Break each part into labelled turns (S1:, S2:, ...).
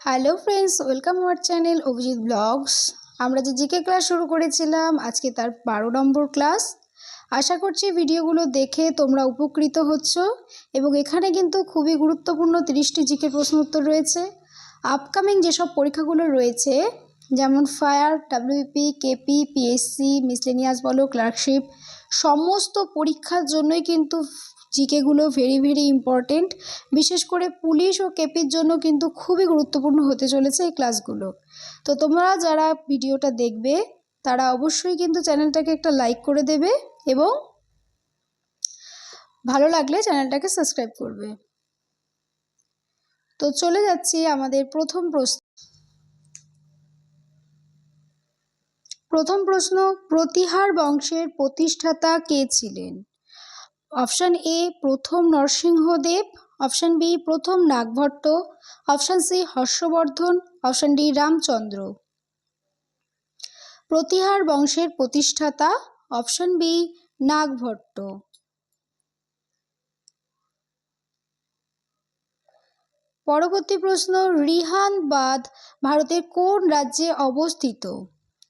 S1: Hello friends welcome our channel Abhijit blogs আমরা যে GK class শুরু করেছিলাম, আজকে তার বারো নম্বর ক্লাস আশা করছি ভিডিওগুলো দেখে তোমরা উপকৃত হচ্ছ এবং এখানে কিন্তু খুবই গুরুত্বপূর্ণ তিরিশটি জিকে প্রশ্ন উত্তর রয়েছে। আপকামিং যেসব পরীক্ষাগুলো রয়েছে, যেমন fire WBP KP PSC miscellaneous বলো ক্লার্কশিপ সমস্ত পরীক্ষার জন্যই কিন্তু জিকেগুলো ভেরি ভেরি ইম্পর্টেন্ট বিশেষ করে পুলিশ ও কেপির জন্য কিন্তু খুবই গুরুত্বপূর্ণ হতে চলেছে এই ক্লাসগুলো তো তোমরা যারা ভিডিওটা দেখবে, তারা অবশ্যই কিন্তু চ্যানেলটাকে একটা লাইক করে দেবে এবং ভালো লাগলে চ্যানেলটাকে সাবস্ক্রাইব করবে। তো চলে যাচ্ছি আমাদের প্রথম প্রশ্ন। প্রথম প্রশ্ন, প্রতিহার বংশের প্রতিষ্ঠাতা কে ছিলেন? অপশান এ প্রথম নরসিংহদেব। অপশান বি প্রথম Nagabhata. Option C Harshavardhana. Option D Ramachandra. Pratihara বংশের প্রতিষ্ঠাতা। Option B Nagabhata. পরবর্তী প্রশ্ন, রিহান বাঁধ ভারতের কোন রাজ্যে অবস্থিত?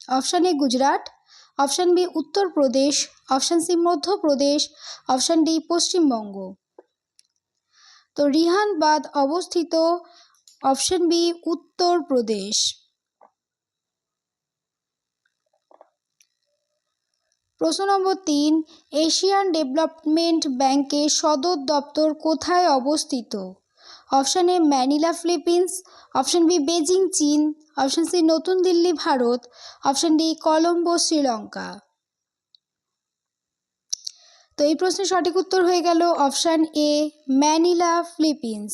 S1: Option A Gujarat. Option B Uttar Pradesh option C Madhya Pradesh option D Paschimbanga. তো রিহান বাঁধ অবস্থিত, অপশান বি উত্তরপ্রদেশ প্রশ্ন নম্বর তিন, এশিয়ান ডেভেলপমেন্ট ব্যাংকের সদর দপ্তর কোথায় অবস্থিত? Option A Manila Philippines option B Beijing চীন অপশান সি নতুন দিল্লি ভারত অপশান ডি কলম্বো শ্রীলঙ্কা তো এই প্রশ্নের সঠিক উত্তর হয়ে গেল অপশান এ ম্যানিলা ফিলিপিন্স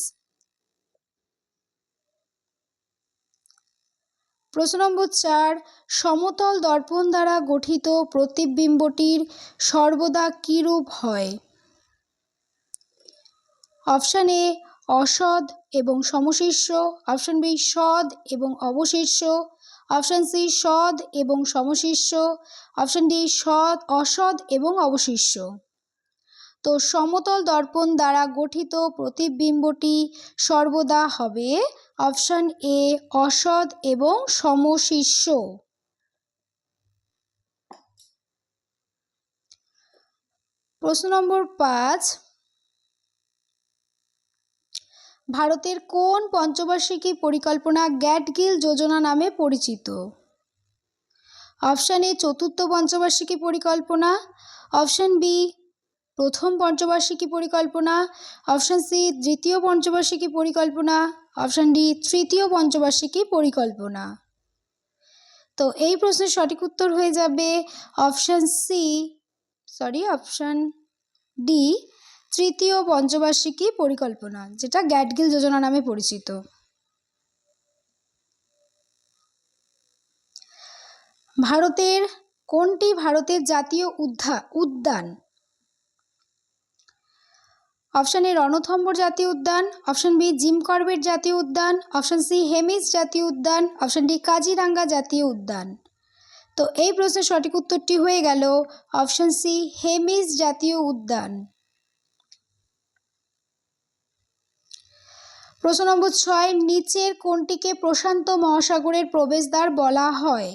S1: প্রশ্ন নম্বর চার, সমতল দর্পণ দ্বারা গঠিত প্রতিবিম্বটির সর্বদা কীরূপ হয়? অপশান এ অসৎ এবং সমশীর্ষ অপশান বি সৎ এবং অবশীর্ষ অপশান সি সৎ এবং সমশীর্ষ অপশান ডি সৎ, অসৎ এবং অবশীর্ষ। তো সমতল দর্পণ দ্বারা গঠিত প্রতিবিম্বটি সর্বদা হবে অপশান এ অসৎ এবং সমশীর্ষ। প্রশ্ন নম্বর পাঁচ ভারতের কোন পঞ্চবার্ষিকী পরিকল্পনা গ্যাটগিল যোজনা নামে পরিচিত? অপশান এ চতুর্থ পঞ্চবার্ষিকী পরিকল্পনা, অপশান বি প্রথম পঞ্চবার্ষিকী পরিকল্পনা, অপশান সি দ্বিতীয় পঞ্চবার্ষিকী পরিকল্পনা, অপশান ডি তৃতীয় পঞ্চবার্ষিকী পরিকল্পনা। তো এই প্রশ্নের সঠিক উত্তর হয়ে যাবে option C, sorry, option D তৃতীয় পঞ্চবার্ষিকী পরিকল্পনা, যেটা গ্যাটগিল যোজনা নামে পরিচিত। ভারতের, কোনটি ভারতের জাতীয় উদ্ধা, উদ্যান? অপশান এ রণথম্বর জাতীয় উদ্যান, অপশান বি জিম করবেট জাতীয় উদ্যান, অপশান সি হেমিস জাতীয় উদ্যান, অপশান ডি কাজিরাঙ্গা জাতীয় উদ্যান। তো এই প্রশ্নের সঠিক উত্তরটি হয়ে গেল অপশান সি হেমিস জাতীয় উদ্যান। প্রশ্ন নম্বর ছয়, নিচের কোনটিকে প্রশান্ত মহাসাগরের প্রবেশদ্বার বলা হয়?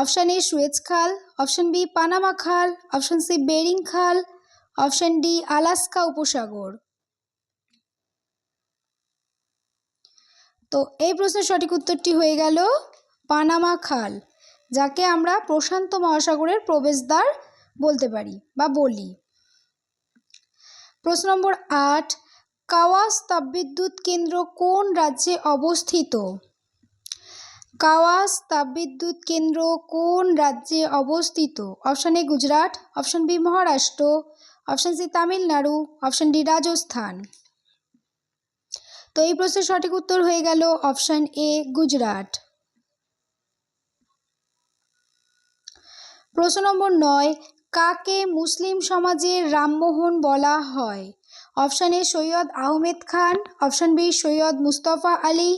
S1: অপশান এ, সুয়েজ খাল, অপশান বি, পানামা খাল, অপশান সি, বেরিং খাল, অপশান ডি, আলাস্কা উপসাগর। তো এই প্রশ্নের সঠিক উত্তরটি হয়ে গেল পানামা খাল, যাকে আমরা প্রশান্ত মহাসাগরের প্রবেশদ্বার বলতে পারি বা বলি। প্রশ্ন নম্বর আট কাওয়াস তাপবিদ্যুৎ কেন্দ্র কোন রাজ্যে অবস্থিত? কাওয়াস তাপবিদ্যুৎ কেন্দ্র কোন রাজ্যে অবস্থিত? Option A Gujarat, option B Maharashtra, option C Tamil Nadu, option D Rajasthan. তো এই প্রশ্নের সঠিক উত্তর হয়ে গেল অপশান এ, গুজরাট। প্রশ্ন নম্বর নয়, কাকে মুসলিম সমাজের রামমোহন বলা হয়? Option A Syed Ahmed Khan option B Syed Mustafa Ali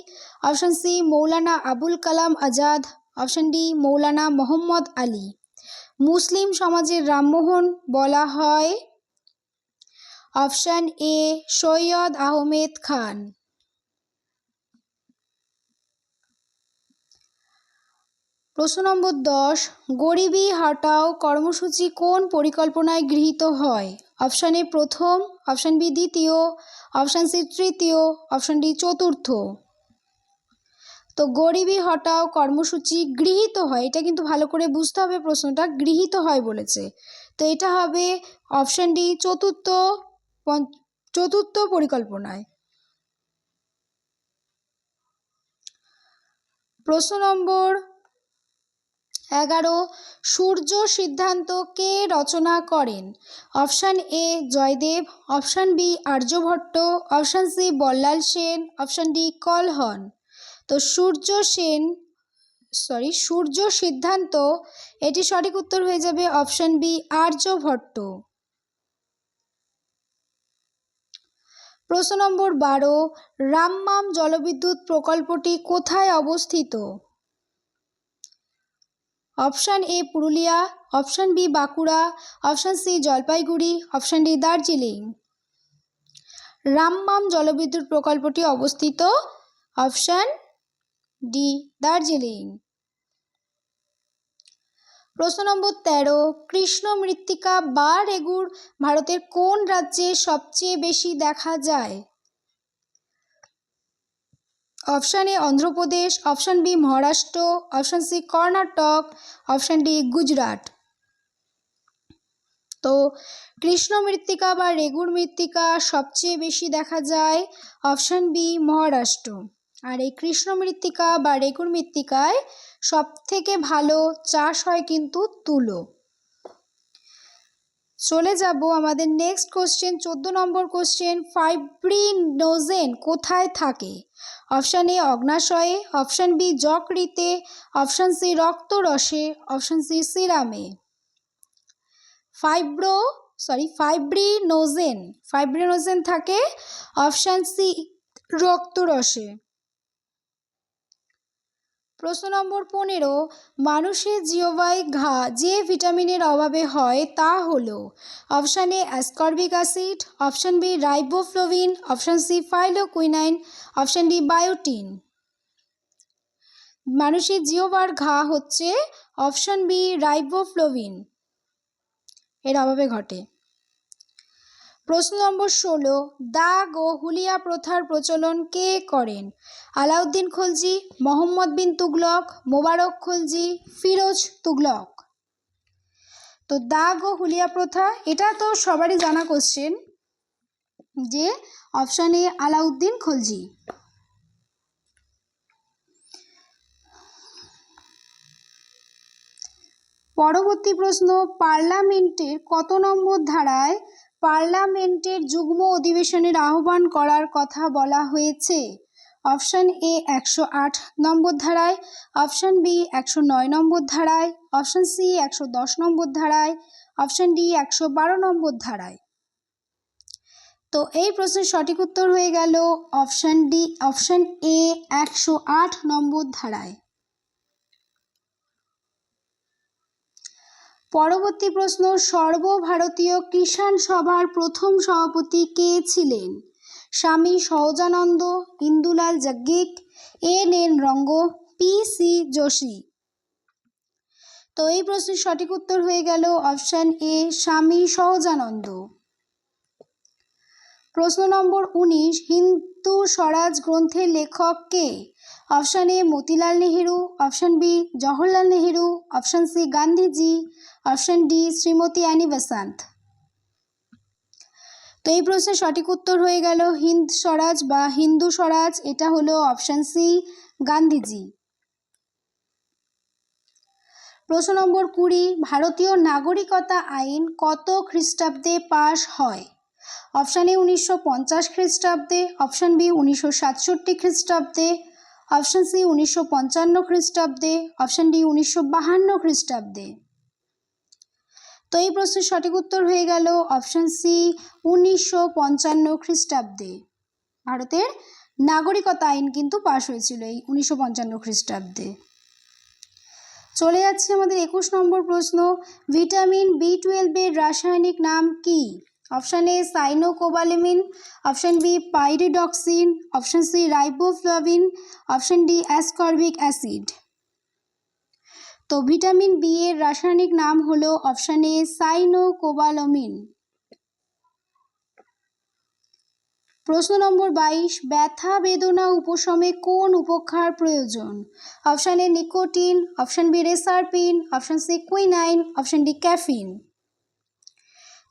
S1: option C Maulana Abul Kalam Azad option D Maulana Mohammad Ali মুসলিম সমাজের রামমোহন বলা হয়। অপশান এ সৈয়দ আহমেদ খান প্রশ্ন নম্বর দশ, গরিবি হটাও কর্মসূচি কোন পরিকল্পনায় গৃহীত হয়? অপশান এ প্রথম অপশান বি দ্বিতীয় অপশান সি তৃতীয় অপশান ডি চতুর্থ। তো গরিবি হটাও কর্মসূচি গৃহীত হয়, এটা কিন্তু ভালো করে বুঝতে হবে প্রশ্নটা, গৃহীত হয় বলেছে। তো এটা হবে অপশান ডি চতুর্থ চতুর্থ পরিকল্পনায়। প্রশ্ন নম্বর এগারো, সূর্য সিদ্ধান্ত কে রচনা করেন? Option A, Jayadeva, option B, Aryabhata, option C, Ballal Sen, option D, Kalhana. তো সূর্য সেন সরি সূর্য সিদ্ধান্ত, এটি সঠিক উত্তর হয়ে যাবে অপশান বি, আর্যভট্ট। প্রশ্ন নম্বর বারো, রামমাম জলবিদ্যুৎ প্রকল্পটি কোথায় অবস্থিত? Option A Purulia option B Bankura option C Jalpaiguri option D Darjeeling Rammam জলবিদ্যুৎ প্রকল্পটি অবস্থিত। অপশান ডি দার্জিলিং প্রশ্ন নম্বর তেরো, কৃষ্ণ মৃত্তিকা বা রেগুর ভারতের কোন রাজ্যে সবচেয়ে বেশি দেখা যায়? Option A Andhra Pradesh, option B Maharashtra, option C Karnataka, option D Gujarat. তো কৃষ্ণ মৃত্তিকা বা রেগুর মৃত্তিকা সবচেয়ে বেশি দেখা যায় অপশান বি মহারাষ্ট্র। আর এই কৃষ্ণ মৃত্তিকা বা রেগুর মৃত্তিকায় সব থেকে ভালো চাষ হয় কিন্তু তুলো। চলে যাব আমাদের নেক্সট কোশ্চেন চোদ্দ নম্বর কোশ্চেন ফাইব্রিনোজেন কোথায় থাকে? অপশান এ অগ্নাশয়ে অপশান বি যকৃতে অপশান সি রক্তরসে অপশান সি সিরামে। ফাইব্রো সরি ফাইব্রিনোজেন ফাইব্রিনোজেন থাকে অপশান সি রক্তরসে। প্রশ্ন নম্বর পনেরো, মানুষের জিওবাই ঘা যে ভিটামিনের অভাবে হয় তা হলো option A ascorbic acid, option B riboflavin, option C phylloquinone, option D biotin. মানুষের জিওবার ঘা হচ্ছে অপশান বি রাইবোফ্লোভিন। এর অভাবে ঘটে। প্রশ্ন নম্বর ষোলো, দাগ ও হুলিয়া প্রথার প্রচলন কে করেন? আলাউদ্দিন খলজি, মোহাম্মদ বিন তুগলক, মোবারক খলজি, ফিরোজ তুগলক। তো দাগ ও হুলিয়া প্রথা, এটা তো সবারই জানা কোশ্চেন যে অপশান এ আলাউদ্দিন খলজি। পরবর্তী প্রশ্ন, পার্লামেন্টের কত নম্বর ধারায় পার্লামেন্টের যুগ্ম অধিবেশনের আহ্বান করার কথা বলা হয়েছে। অপশান এ একশো আট নম্বর ধারায়, অপশান বি একশো নয় নম্বর ধারায়, অপশান সি একশো দশ নম্বর ধারায়, অপশান ডি একশো বারো নম্বর ধারায়। তো এই প্রশ্নের সঠিক উত্তর হয়ে গেল অপশান ডি, অপশান এ একশো আট নম্বর ধারায়। পরবর্তী প্রশ্ন, সর্বভারতীয় কিষাণ সভার প্রথম সভাপতি কে ছিলেন? Swami Sahajanand, Indulal Yagnik N N Ranga, P C Joshi. তো এই প্রশ্নের সঠিক উত্তর হয়ে গেল অপশান এ, স্বামী সহজানন্দ। প্রশ্ন নম্বর উনিশ, হিন্দু স্বরাজ গ্রন্থের লেখক কে? Option A Motilal Nehru option B Jawaharlal Nehru option C Gandhiji option D Shrimati Annie Besant তো এই প্রশ্নের সঠিক উত্তর হয়ে গেল হিন্দ স্বরাজ বা হিন্দু স্বরাজ। এটা হলো অপশান সি গান্ধীজি প্রশ্ন নম্বর কুড়ি, ভারতীয় নাগরিকতা আইন কত খ্রিস্টাব্দে পাশ হয়? অপশান এ উনিশশো পঞ্চাশ খ্রিস্টাব্দে। অপশান বি উনিশশো সাতষট্টি খ্রিস্টাব্দে। অপশান সি উনিশশো পঞ্চান্ন খ্রিস্টাব্দে, অপশান ডি উনিশশো বাহান্ন খ্রিস্টাব্দে। তো এই প্রশ্নের সঠিক উত্তর হয়ে গেল অপশান সি উনিশশো পঞ্চান্ন খ্রিস্টাব্দে। ভারতের নাগরিকতা আইন কিন্তু পাশ হয়েছিল এই উনিশশো পঞ্চান্ন খ্রিস্টাব্দে। চলে যাচ্ছে আমাদের একুশ নম্বর প্রশ্ন, ভিটামিন বি টুয়েলভের রাসায়নিক নাম কি? Option A cyanocobalamin option B pyridoxine option C riboflavin option D ascorbic acid তো ভিটামিন বি এর রাসায়নিক নাম হলো অপশান এ সাইনোকোবালামিন প্রশ্ন নম্বর বাইশ, ব্যথা বেদনা উপশমে কোন উপকার প্রয়োজন? Option A nicotine option B reserpine option C quinine option D caffeine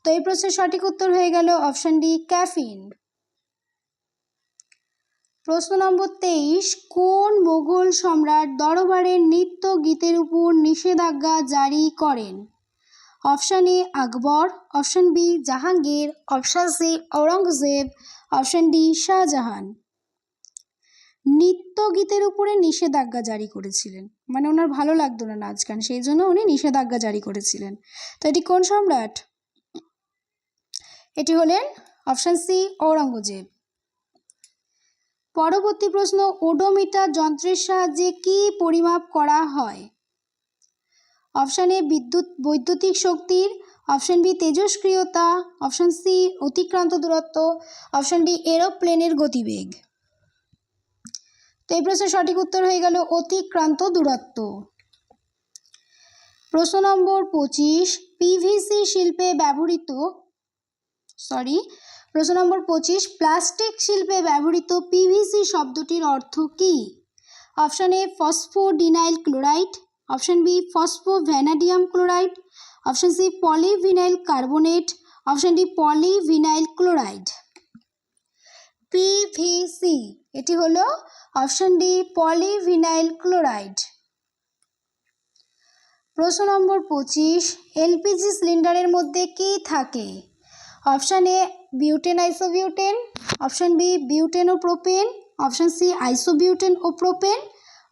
S1: তো এই প্রশ্নের সঠিক উত্তর হয়ে গেল অপশান ডি, ক্যাফিন। প্রশ্ন নম্বর তেইশ, কোন মোগল সম্রাট দরবারের নৃত্য গীতের উপর নিষেধাজ্ঞা জারি করেন? Option A, Akbar, option B, Jahangir, option C, Aurangzeb, option D, Shah Jahan. নৃত্য গীতের উপরে নিষেধাজ্ঞা জারি করেছিলেন। মানে ওনার ভালো লাগতো না নাচ গান, সেই জন্য উনি নিষেধাজ্ঞা জারি করেছিলেন। তো এটি কোন সম্রাট? এটি হলেন অপশান সি, ঔরঙ্গজেব। পরবর্তী প্রশ্ন, ওডোমিটার যন্ত্রের সাহায্যে কি পরিমাপ করা হয়? অপশান এ, বিদ্যুৎ, বৈদ্যুতিক শক্তির। অপশান বি তেজস্ক্রিয়তা অপশান সি, অতিক্রান্ত দূরত্ব। অপশান ডি, এরোপ্লেনের গতিবেগ। তো এই প্রশ্নের সঠিক উত্তর হয়ে গেল, অতিক্রান্ত দূরত্ব। প্রশ্ন নম্বর পঁচিশ পিভিসি শিল্পে ব্যবহৃত সরি প্রশ্ন নম্বর পঁচিশ প্লাস্টিক শিল্পে ব্যবহৃত পিভিসি শব্দটির অর্থ কী? Option A phosphodinyl chloride option B phosphovanadium chloride option C polyvinyl carbonate option D polyvinyl chloride PVC এটি হলো অপশান ডি পলিভিনাইল ক্লোরাইড প্রশ্ন নম্বর পঁচিশ এলপিজি সিলিন্ডারের মধ্যে কি থাকে? Option A butane isobutane, option B butane O propane, option C isobutane O propane,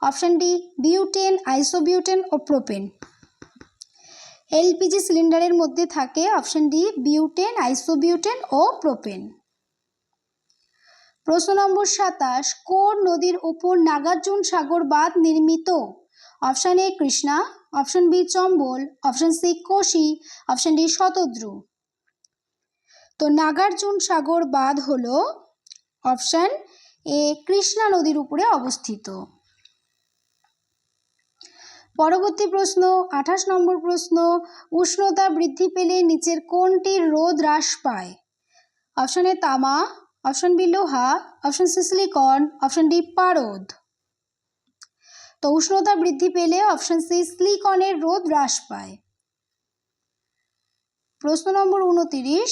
S1: option D butane, isobutane O propane. LPG সিলিন্ডারের মধ্যে থাকে অপশান ডি বিউটেন, আইসোবিউটেন ও প্রোপেন। প্রশ্ন নম্বর সাতাশ, কোন নদীর উপর নাগার্জুন সাগর বাঁধ নির্মিত? Option A Krishna, option B Chambal, option C Kosi, option D Shatadru. তো নাগার্জুন সাগর বাঁধ হল অপশান এ, কৃষ্ণা নদীর উপরে অবস্থিত। পরবর্তী প্রশ্ন, আঠাশ নম্বর প্রশ্ন, উষ্ণতা বৃদ্ধি পেলে নিচের কোনটির রোদ হ্রাস পায়? অপশান এ, তামা, অপশান বি, লোহা, option C, silicon, option D, পারদ। তো উষ্ণতা বৃদ্ধি পেলে অপশান সি, সিলিকনের রোদ হ্রাস পায়। প্রশ্ন নম্বর উনতিরিশ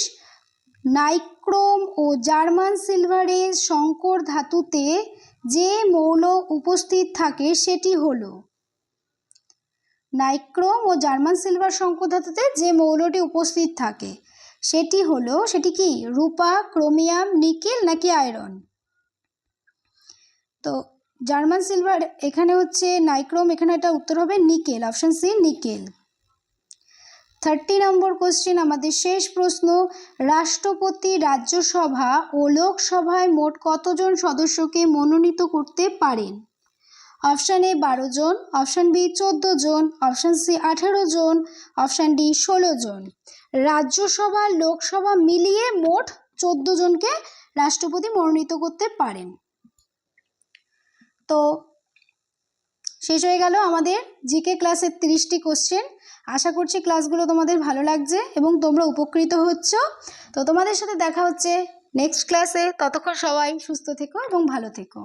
S1: নাইক্রোম ও জার্মান সিলভারের সংকর ধাতুতে যে মৌল উপস্থিত থাকে সেটি হলো। নাইক্রোম ও জার্মান সিলভার সংকর ধাতুতে যে মৌলটি উপস্থিত থাকে, সেটি হলো, সেটি কি, রূপা, ক্রোমিয়াম, নিকেল নাকি আয়রন? তো জার্মান সিলভার এখানে হচ্ছে নাইক্রোম, এখানে এটা উত্তর হবে nickel, option C, nickel. Thirty number question, আমাদের শেষ প্রশ্ন, রাষ্ট্রপতি রাজ্যসভা ও লোকসভায় মোট কতজন সদস্যকে মনোনীত করতে পারেন? অপশান এ বারো জন, অপশান বি চোদ্দ জন, অপশান সি আঠারো জন, অপশান ডি ষোলো জন। রাজ্যসভা, লোকসভা মিলিয়ে মোট চোদ্দ জনকে রাষ্ট্রপতি মনোনীত করতে পারেন। তো শেষ হয়ে গেল আমাদের জিকে ক্লাসের তিরিশটি কোশ্চেন। আশা করছি ক্লাসগুলো তোমাদের ভালো লাগছে এবং তোমরা উপকৃত হচ্ছ। তো তোমাদের সাথে দেখা হচ্ছে নেক্সট ক্লাসে ততক্ষণ সবাই সুস্থ থেকো এবং ভালো থেকো।